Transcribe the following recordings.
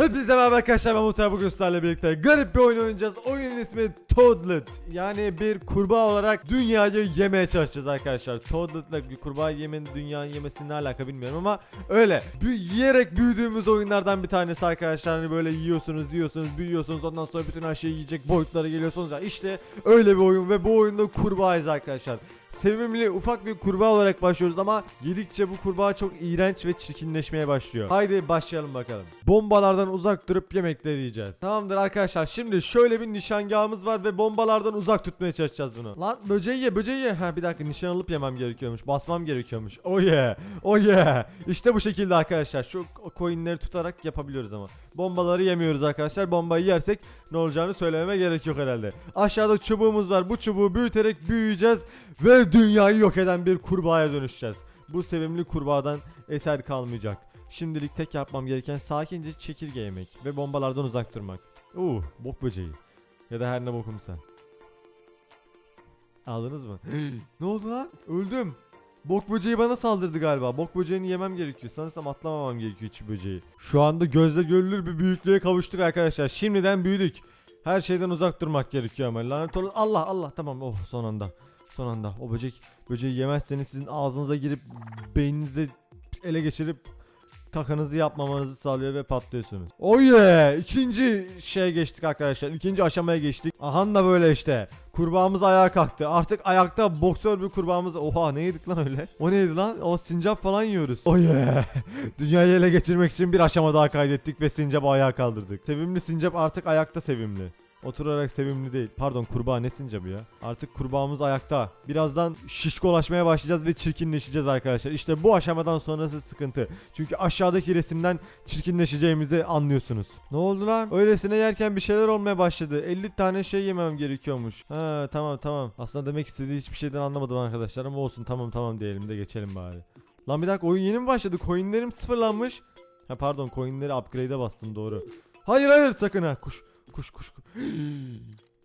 Hepinize merhaba arkadaşlar ben Muhtar bugün sizlerle birlikte garip bir oyun oynayacağız. Oyunun ismi Toadlet. Yani bir kurbağa olarak dünyayı yemeye çalışacağız arkadaşlar. Toadlet'la bir kurbağa yemenin dünyanın yemesinin ne alaka bilmiyorum ama öyle. Büy yiyerek büyüdüğümüz oyunlardan bir tanesi arkadaşlar. Hani böyle yiyorsunuz, yiyorsunuz, büyüyorsunuz. Ondan sonra bütün her şeyi yiyecek boyutlara geliyorsunuz. Ya işte öyle bir oyun ve bu oyunda kurbağayız arkadaşlar sevimli ufak bir kurbağa olarak başlıyoruz ama yedikçe bu kurbağa çok iğrenç ve çirkinleşmeye başlıyor. Haydi başlayalım bakalım. Bombalardan uzak durup yemekleri yiyeceğiz. Tamamdır arkadaşlar şimdi şöyle bir nişangahımız var ve bombalardan uzak tutmaya çalışacağız bunu. Lan böceği ye böceği ye. Ha bir dakika nişan alıp yemem gerekiyormuş. Basmam gerekiyormuş. Oh yeah. Oh yeah. İşte bu şekilde arkadaşlar. Şu coinleri tutarak yapabiliyoruz ama. Bombaları yemiyoruz arkadaşlar. Bombayı yersek ne olacağını söylememe gerek yok herhalde. Aşağıda çubuğumuz var. Bu çubuğu büyüterek büyüyeceğiz ve dünyayı yok eden bir kurbağaya dönüşeceğiz. Bu sevimli kurbağadan eser kalmayacak. Şimdilik tek yapmam gereken sakince çekirge yemek ve bombalardan uzak durmak. Uuu bok böceği. Ya da her ne bokumsa. Aldınız mı? ne oldu lan? Öldüm. Bok böceği bana saldırdı galiba. Bok böceğini yemem gerekiyor. Sanırsam atlamamam gerekiyor içi böceği. Şu anda gözle görülür bir büyüklüğe kavuştuk arkadaşlar. Şimdiden büyüdük. Her şeyden uzak durmak gerekiyor ama. Lanet olsun. Allah Allah tamam. Oh son anda. Son anda. O böcek böceği yemezseniz sizin ağzınıza girip beyninize ele geçirip kakanızı yapmamanızı sağlıyor ve patlıyorsunuz. Oh yeah! İkinci şeye geçtik arkadaşlar. İkinci aşamaya geçtik. Aha da böyle işte. Kurbağamız ayağa kalktı. Artık ayakta boksör bir kurbağamız. Oha ne yedik lan öyle? O neydi lan? O sincap falan yiyoruz. Oh yeah! Dünyayı ele geçirmek için bir aşama daha kaydettik ve sincapı ayağa kaldırdık. Sevimli sincap artık ayakta sevimli. Oturarak sevimli değil. Pardon kurbağa ne sincapı ya? Artık kurbağamız ayakta. Birazdan şişkolaşmaya başlayacağız ve çirkinleşeceğiz arkadaşlar. İşte bu aşamadan sonrası sıkıntı. Çünkü aşağıdaki resimden çirkinleşeceğimizi anlıyorsunuz. Ne oldu lan? Öylesine yerken bir şeyler olmaya başladı. 50 tane şey yemem gerekiyormuş. Ha tamam tamam. Aslında demek istediği hiçbir şeyden anlamadım arkadaşlar ama olsun tamam tamam diyelim de geçelim bari. Lan bir dakika oyun yeni mi başladı? Coinlerim sıfırlanmış. Ha pardon coinleri upgrade'e bastım doğru. Hayır hayır sakın ha kuş. Kuş kuş kuş.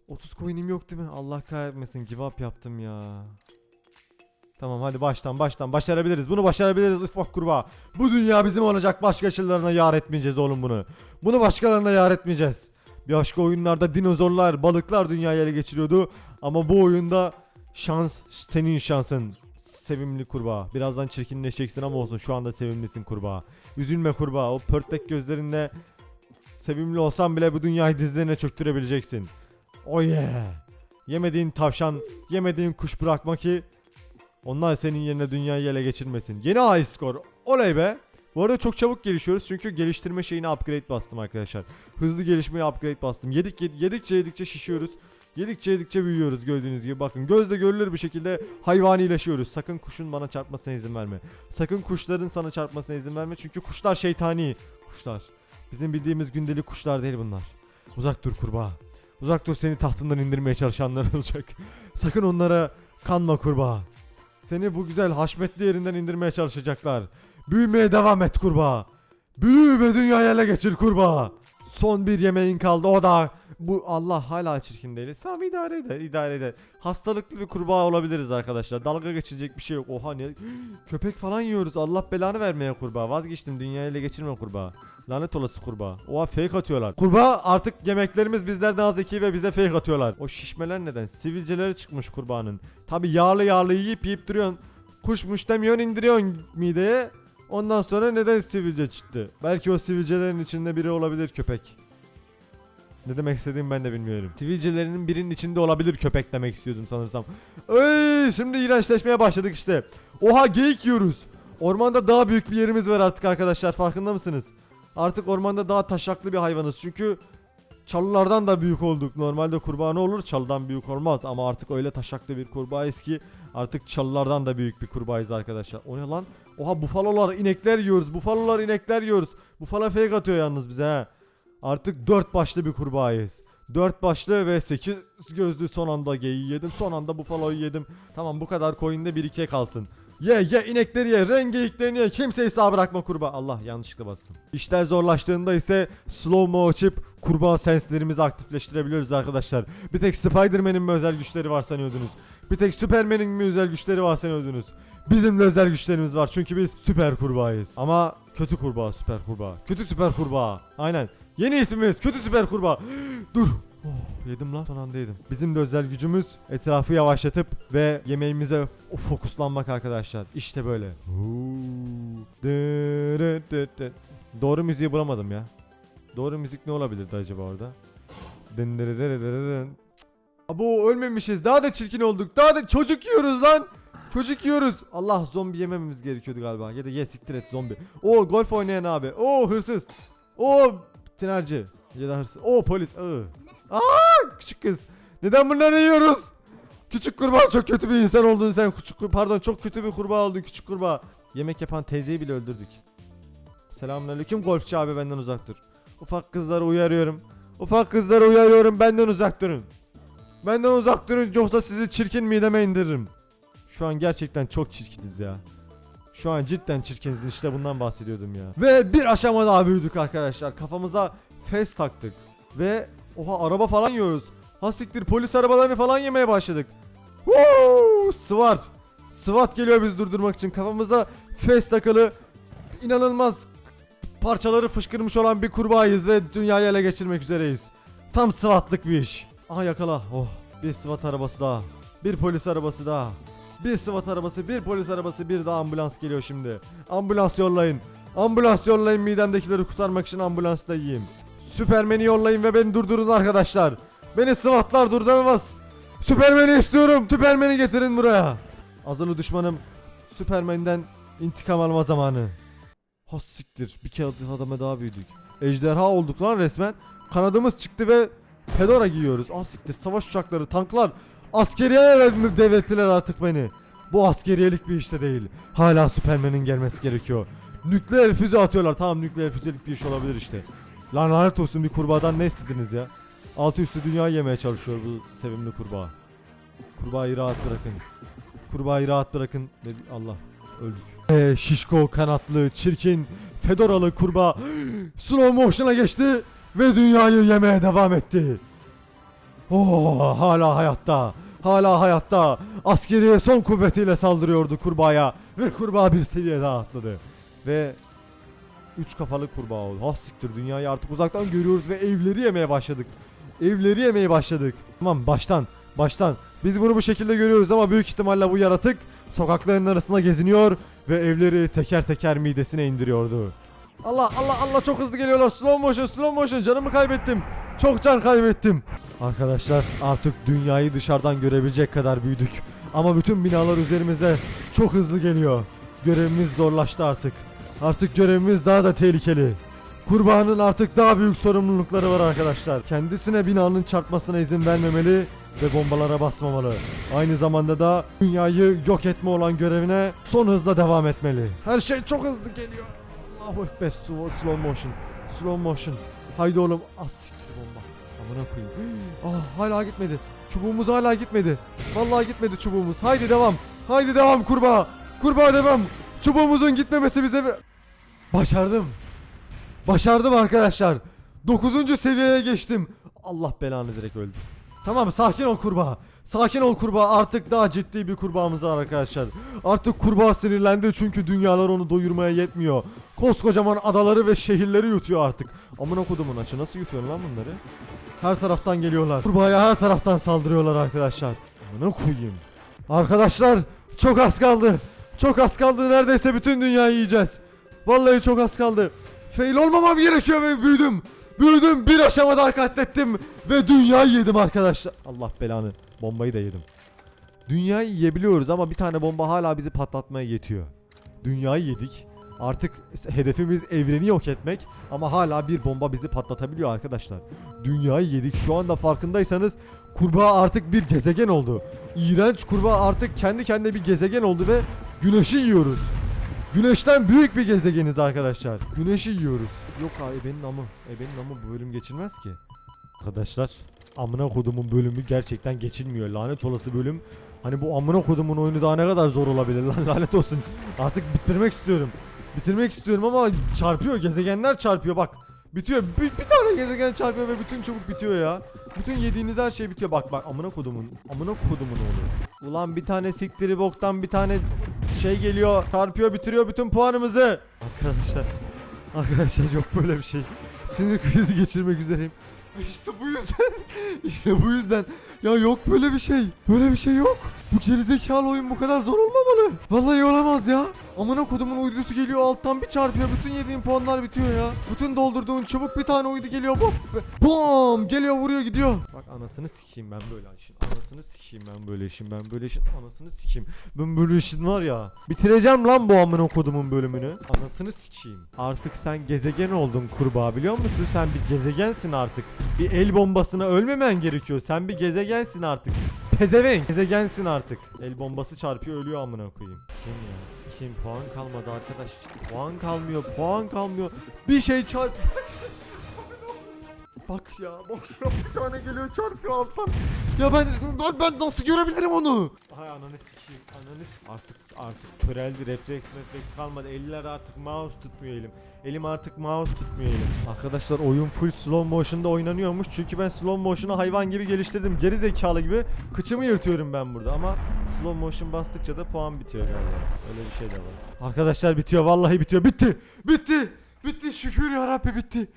30 coin'im yok değil mi? Allah kahretmesin give up yaptım ya. Tamam hadi baştan baştan başarabiliriz. Bunu başarabiliriz ufak kurbağa. Bu dünya bizim olacak. Başkalarına yar etmeyeceğiz oğlum bunu. Bunu başkalarına yar etmeyeceğiz. Bir başka oyunlarda dinozorlar, balıklar dünyayı ele geçiriyordu. Ama bu oyunda şans senin şansın. Sevimli kurbağa. Birazdan çirkinleşeceksin ama olsun şu anda sevimlisin kurbağa. Üzülme kurbağa. O pörtlek gözlerinle Sevimli olsan bile bu dünyayı dizlerine çöktürebileceksin. Oh yeah. Yemediğin tavşan, yemediğin kuş bırakma ki onlar senin yerine dünyayı ele geçirmesin. Yeni high score. Oley be. Bu arada çok çabuk gelişiyoruz çünkü geliştirme şeyine upgrade bastım arkadaşlar. Hızlı gelişmeye upgrade bastım. Yedik yedikçe yedikçe şişiyoruz. Yedikçe yedikçe büyüyoruz gördüğünüz gibi. Bakın gözle görülür bir şekilde hayvanileşiyoruz. Sakın kuşun bana çarpmasına izin verme. Sakın kuşların sana çarpmasına izin verme çünkü kuşlar şeytani. Kuşlar. Bizim bildiğimiz gündelik kuşlar değil bunlar. Uzak dur kurbağa. Uzak dur seni tahtından indirmeye çalışanlar olacak. Sakın onlara kanma kurbağa. Seni bu güzel haşmetli yerinden indirmeye çalışacaklar. Büyümeye devam et kurbağa. Büyü ve dünyayı ele geçir kurbağa. Son bir yemeğin kaldı o da bu Allah hala çirkin değiliz. Tamam idare eder idare eder. Hastalıklı bir kurbağa olabiliriz arkadaşlar. Dalga geçecek bir şey yok. Oha ne? Köpek falan yiyoruz. Allah belanı vermeye kurbağa. Vazgeçtim dünyayı ele geçirme kurbağa. Lanet olası kurbağa. Oha fake atıyorlar. Kurbağa artık yemeklerimiz bizlerden daha zeki ve bize fake atıyorlar. O şişmeler neden? Sivilceleri çıkmış kurbağanın. Tabi yağlı yağlı yiyip yiyip duruyorsun. Kuşmuş demiyorsun indiriyorsun mideye. Ondan sonra neden sivilce çıktı? Belki o sivilcelerin içinde biri olabilir köpek. Ne demek istediğimi ben de bilmiyorum. Sivilcelerinin birinin içinde olabilir köpek demek istiyordum sanırsam. Ey, şimdi iğrençleşmeye başladık işte. Oha geyik yiyoruz. Ormanda daha büyük bir yerimiz var artık arkadaşlar farkında mısınız? Artık ormanda daha taşaklı bir hayvanız çünkü çalılardan da büyük olduk. Normalde kurbağa ne olur çalıdan büyük olmaz ama artık öyle taşaklı bir kurbağayız ki artık çalılardan da büyük bir kurbağayız arkadaşlar. O ne lan? Oha bufalolar inekler yiyoruz. Bufalolar inekler yiyoruz. Bufalo fake atıyor yalnız bize ha. Artık dört başlı bir kurbağayız. Dört başlı ve sekiz gözlü son anda geyiği yedim. Son anda bufaloyu yedim. Tamam bu kadar coin'de bir ikiye kalsın. Ye ye inekleri ye rengeyiklerini ye kimseyi sağ bırakma kurbağa. Allah yanlışlıkla bastım. İşler zorlaştığında ise slow mo açıp kurbağa senslerimizi aktifleştirebiliyoruz arkadaşlar. Bir tek Spider-Man'in mi özel güçleri var sanıyordunuz? Bir tek Superman'in mi özel güçleri var sanıyordunuz? Bizim de özel güçlerimiz var çünkü biz süper kurbağayız. Ama kötü kurbağa süper kurbağa. Kötü süper kurbağa. Aynen. Yeni ismimiz kötü süper kurbağa. Dur. Oh, yedim lan son anda yedim. Bizim de özel gücümüz etrafı yavaşlatıp ve yemeğimize fokuslanmak arkadaşlar. İşte böyle. Doğru müziği bulamadım ya. Doğru müzik ne olabilirdi acaba orada? Abo ölmemişiz. Daha da çirkin olduk. Daha da çocuk yiyoruz lan. Çocuk yiyoruz. Allah zombi yemememiz gerekiyordu galiba. Ya da ye siktir et zombi. O golf oynayan abi. O hırsız. O tinerci. Ya da hırsız. O polis. Iı. Aa küçük kız. Neden bunları yiyoruz? Küçük kurbağa çok kötü bir insan oldun sen. Küçük pardon çok kötü bir kurbağa oldun küçük kurbağa. Yemek yapan teyzeyi bile öldürdük. Selamünaleyküm golfçi abi benden uzak dur. Ufak kızları uyarıyorum. Ufak kızları uyarıyorum benden uzak durun. Benden uzak durun yoksa sizi çirkin mideme indiririm. Şu an gerçekten çok çirkiniz ya. Şu an cidden çirkiniz işte bundan bahsediyordum ya. Ve bir aşama daha büyüdük arkadaşlar. Kafamıza fes taktık. Ve oha araba falan yiyoruz. Hastiktir polis arabalarını falan yemeye başladık. Woo! SWAT. SWAT geliyor bizi durdurmak için. Kafamıza fes takılı inanılmaz parçaları fışkırmış olan bir kurbağayız ve dünyayı ele geçirmek üzereyiz. Tam SWAT'lık bir iş. Aha yakala. Oh bir SWAT arabası daha. Bir polis arabası daha. Bir SWAT arabası, bir polis arabası, bir de ambulans geliyor şimdi. Ambulans yollayın. Ambulans yollayın midemdekileri kurtarmak için ambulans da yiyeyim. Süpermen'i yollayın ve beni durdurun arkadaşlar. Beni SWAT'lar durduramaz. Süpermen'i istiyorum. Süpermen'i getirin buraya. Azılı düşmanım. Süpermen'den intikam alma zamanı. Ha siktir. Bir kere adama daha büyüdük. Ejderha olduk lan resmen. Kanadımız çıktı ve fedora giyiyoruz. Ah. Savaş uçakları, tanklar. Askeriye devret- devrettiler artık beni. Bu askeriyelik bir işte değil. Hala Süpermen'in gelmesi gerekiyor. Nükleer füze atıyorlar. Tamam nükleer füzelik bir iş olabilir işte. Lan lanet olsun bir kurbağadan ne istediniz ya? Altı üstü dünya yemeye çalışıyor bu sevimli kurbağa. Kurbağayı rahat bırakın. Kurbağayı rahat bırakın. Allah öldük. Ee, şişko kanatlı çirkin fedoralı kurbağa slow motion'a geçti ve dünyayı yemeye devam etti. Oh hala hayatta. Hala hayatta. Askeriye son kuvvetiyle saldırıyordu kurbağaya ve kurbağa bir seviye daha atladı. Ve üç kafalı kurbağa oldu. Ha siktir dünyayı artık uzaktan görüyoruz ve evleri yemeye başladık. Evleri yemeye başladık. Tamam baştan baştan. Biz bunu bu şekilde görüyoruz ama büyük ihtimalle bu yaratık sokakların arasında geziniyor ve evleri teker teker midesine indiriyordu. Allah Allah Allah çok hızlı geliyorlar. Slow motion slow motion canımı kaybettim. Çok can kaybettim. Arkadaşlar artık dünyayı dışarıdan görebilecek kadar büyüdük. Ama bütün binalar üzerimizde çok hızlı geliyor. Görevimiz zorlaştı artık. Artık görevimiz daha da tehlikeli. Kurbağanın artık daha büyük sorumlulukları var arkadaşlar. Kendisine binanın çarpmasına izin vermemeli ve bombalara basmamalı. Aynı zamanda da dünyayı yok etme olan görevine son hızla devam etmeli. Her şey çok hızlı geliyor. Allahu ekber slow, motion. Slow motion. Haydi oğlum. Az siktir bomba. Amına koyayım. Ah hala gitmedi. Çubuğumuz hala gitmedi. Vallahi gitmedi çubuğumuz. Haydi devam. Haydi devam kurbağa. Kurbağa devam. Çubuğumuzun gitmemesi bize. Başardım. Başardım arkadaşlar. 9. seviyeye geçtim. Allah belanı direkt öldü. Tamam sakin ol kurbağa. Sakin ol kurbağa artık daha ciddi bir kurbağamız var arkadaşlar. Artık kurbağa sinirlendi çünkü dünyalar onu doyurmaya yetmiyor. Koskocaman adaları ve şehirleri yutuyor artık. Amına kodumun açı nasıl yutuyor lan bunları? Her taraftan geliyorlar. Kurbağaya her taraftan saldırıyorlar arkadaşlar. Amına koyayım. Arkadaşlar çok az kaldı. Çok az kaldı neredeyse bütün dünyayı yiyeceğiz. Vallahi çok az kaldı. Fail olmamam gerekiyor ve büyüdüm. Büyüdüm bir aşama daha katlettim ve dünyayı yedim arkadaşlar. Allah belanı. Bombayı da yedim. Dünyayı yiyebiliyoruz ama bir tane bomba hala bizi patlatmaya yetiyor. Dünyayı yedik. Artık hedefimiz evreni yok etmek ama hala bir bomba bizi patlatabiliyor arkadaşlar. Dünyayı yedik. Şu anda farkındaysanız kurbağa artık bir gezegen oldu. İğrenç kurbağa artık kendi kendine bir gezegen oldu ve güneşi yiyoruz. Güneşten büyük bir gezegeniz arkadaşlar. Güneşi yiyoruz. Yok abi benim namı. E benim namı bu bölüm geçilmez ki. Arkadaşlar amına kodumun bölümü gerçekten geçilmiyor. Lanet olası bölüm. Hani bu amına kodumun oyunu daha ne kadar zor olabilir lan lanet olsun. Artık bitirmek istiyorum. Bitirmek istiyorum ama çarpıyor gezegenler çarpıyor bak. Bitiyor. Bir, bir tane gezegen çarpıyor ve bütün çubuk bitiyor ya. Bütün yediğiniz her şey bitiyor. Bak bak amına kodumun. Amına kodumun oğlu. Ulan bir tane siktiri boktan bir tane şey geliyor. Çarpıyor bitiriyor bütün puanımızı. Arkadaşlar. Arkadaşlar yok böyle bir şey. Sinir krizi geçirmek üzereyim. İşte bu yüzden. işte bu yüzden. Ya yok böyle bir şey. Böyle bir şey yok. Bu gerizekalı oyun bu kadar zor olmamalı. Vallahi olamaz ya. Amına kodumun uydusu geliyor alttan bir çarpıyor. Bütün yediğin puanlar bitiyor ya. Bütün doldurduğun çubuk bir tane uydu geliyor. Bom. Bom. Geliyor vuruyor gidiyor. Bak anasını sikeyim ben böyle işin. Anasını sikeyim ben böyle işin. Ben böyle işin. Anasını sikeyim. Ben böyle işin var ya. Bitireceğim lan bu amına kodumun bölümünü. Anasını sikeyim. Artık sen gezegen oldun kurbağa biliyor musun? Sen bir gezegensin artık. Bir el bombasına ölmemen gerekiyor. Sen bir gezegensin artık. Pezevenk. Gezegensin artık. El bombası çarpıyor ölüyor amına koyayım. Kim ya? Sikeyim puan kalmadı arkadaş. Puan kalmıyor. Puan kalmıyor. Bir şey çarp. Bak ya bak bir tane geliyor çarpıyor alttan. Ya ben ben, ben nasıl görebilirim onu? Hay ananı sikeyim ananı sik- Artık artık köreldi refleks refleks kalmadı. Eller artık mouse tutmuyor elim. Elim artık mouse tutmuyor elim. Arkadaşlar oyun full slow motion'da oynanıyormuş. Çünkü ben slow motion'u hayvan gibi geliştirdim. Geri zekalı gibi kıçımı yırtıyorum ben burada ama slow motion bastıkça da puan bitiyor galiba. Öyle bir şey de var. Arkadaşlar bitiyor vallahi bitiyor. Bitti. Bitti. Bitti şükür ya Rabbi bitti.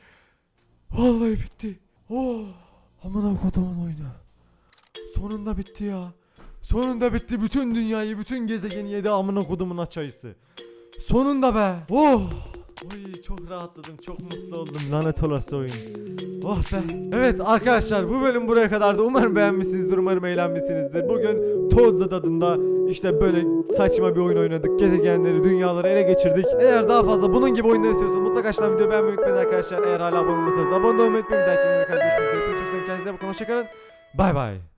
Vallahi bitti. Oh. Amına kodumun oyunu. Sonunda bitti ya. Sonunda bitti. Bütün dünyayı, bütün gezegeni yedi amına kodumun açayısı. Sonunda be. Oh. Oy çok rahatladım. Çok mutlu oldum. Lanet olası oyun. Oh be. Evet arkadaşlar bu bölüm buraya kadardı. Umarım beğenmişsinizdir. Umarım eğlenmişsinizdir. Bugün Toad'la tadında işte böyle saçma bir oyun oynadık. Gezegenleri, dünyaları ele geçirdik. Eğer daha fazla bunun gibi oyunlar istiyorsanız mutlaka aşağıdan videoyu beğenmeyi unutmayın arkadaşlar. Eğer hala abone olmasanız abone olmayı unutmayın. Bir dahaki videoda görüşmek üzere. Kendinize bakın. Hoşçakalın. Bay bay.